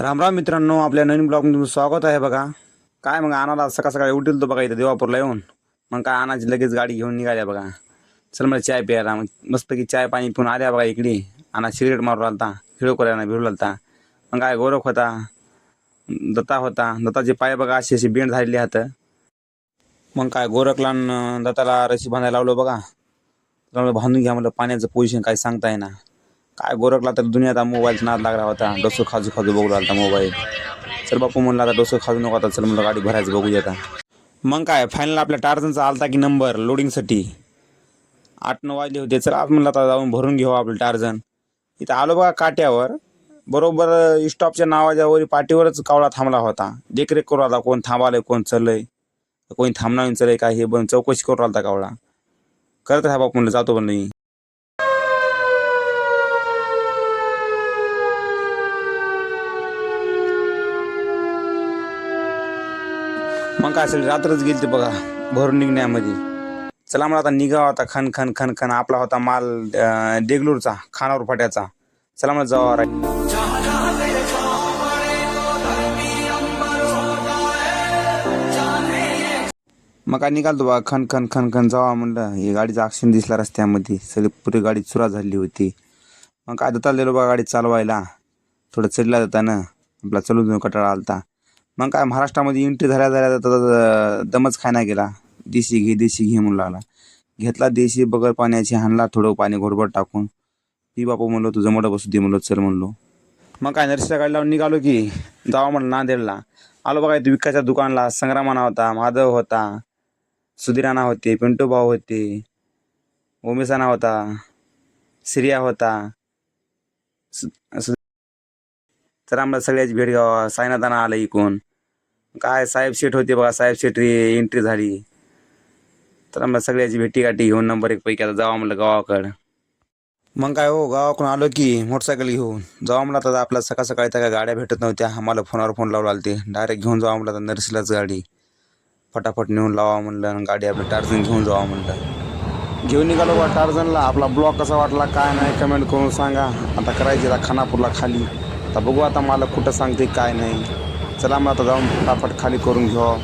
राम राम मित्रांनो आपल्या नवीन ब्लॉगमध्ये तुमचं स्वागत आहे बघा. काय मग आणाला सकाळ सकाळी उठील तो बघा इथं देवापूरला येऊन. मग काय आणायची लगेच गाडी घेऊन निघाल्या बघा. चल मला चाय प्यायला. मग मस्तपैकी चाय पाणी पिऊन आल्या बघा इकडे. आणा सिगरेट मारू लागता हिळो करायला भिडू लागता मग काय गोरख होता. दत्ता होता. दत्ताचे पाय बघा अशी अशी बेंड झालेली आहेत. मग काय गोरखला दत्ताला रशी बांधायला लावलं बघा. बांधून घ्या म्हटलं पाण्याचं पोझिशन काही सांगता येईना. काय गोरखला तर दुनियात? मोबाईलचा नाद लागला होता. डोसं खाजू खाजू बघू लागला मोबाईल चल बापू म्हणला आता डोसं खाजू नको आता. चल म्हणलं गाडी भरायचं बघू येता आता. मग काय फायनल आपल्या टार्झनचा आलता की नंबर लोडिंगसाठी आठ नऊ वाजले होते. चल आज म्हणलं आता जाऊन भरून घेऊ आपलं टार्झन इथं आलो बघा काट्यावर. बरोबर स्टॉपच्या नावाच्या वरी पाठीवरच कावळा थांबला होता. देखरेख करू आला कोण थांबालंय कोण चाललंय. कोणी थांबणार चाललंय काय हे बन चौकशी करू आलता कावळा. करत राहा बापू म्हणलं जातो पण नाही मग काय असेल रात्रच गेली ते बघा भरून निघण्यामध्ये. चला मला आता निघावा आता खन खन खन खन. आपला होता माल देगलूरचा खानावर फाट्याचा. चला मला जावा मग काय निघालतो बा खन खन खन खन. जावा म्हणलं हे गाडीचा ॲक्शन दिसला रस्त्यामध्ये. सगळी पुरी गाडी चुरा झाली होती. मग काय दत्ता दिलो बा गाडी चालवायला. थोडं चढला जाताना आपला चलून कटाळा आलता. मग काय महाराष्ट्रामध्ये एंट्री झाल्या झाल्या तर दमच खायला गेला. देशी घे देशी घे म्हणू लागला. घेतला देशी बगर पाण्याची हाणला थोडं पाणी घोडबड टाकून. ती बापू म्हणलो तुझं मोठं बसू दे म्हणलो चल म्हणलो. मग काय नरसिंह गाडी लावून निघालो की जावा म्हणलं नांदेडला. आलो बघा इथे विकाच्या दुकानला. संग्रामाना होता माधव होता सुधीराना होते पिंटू भाऊ होते ओमेसाना होता सिरिया होता सु- सु- तर आम्हाला सगळ्याची भेट घ्यावा. साईनाथाना आलं इकून. काय साहेब शेठ होते बघा. साहेब शेठ एंट्री झाली. तर आम्हाला सगळ्याची भेटी गाठी घेऊन नंबर एक पैकी आता जावा म्हणलं गावाकडं. मग काय हो गावाकडून आलो की मोटरसायकल घेऊन. जावा म्हणलं आता आपल्या सकाळ सकाळी त्या काय गाड्या भेटत नव्हत्या. आम्हाला फोनवर फोन लावला ते डायरेक्ट घेऊन जाऊ म्हणलं तर नर्सीलाच गाडी. फटाफट नेऊन लावा म्हणलं गाडी आपली टार्झन घेऊन जावा म्हणलं. घेऊन निघालो बा टार्झनला आपला ब्लॉग कसा वाटला काय नाही कमेंट करून सांगा. आता करायची आता खानापूरला खाली. आता बघू आता मला कुठं सांगते काय नाही. चला मग आता जाऊन फटाफट खाली करून घेऊ.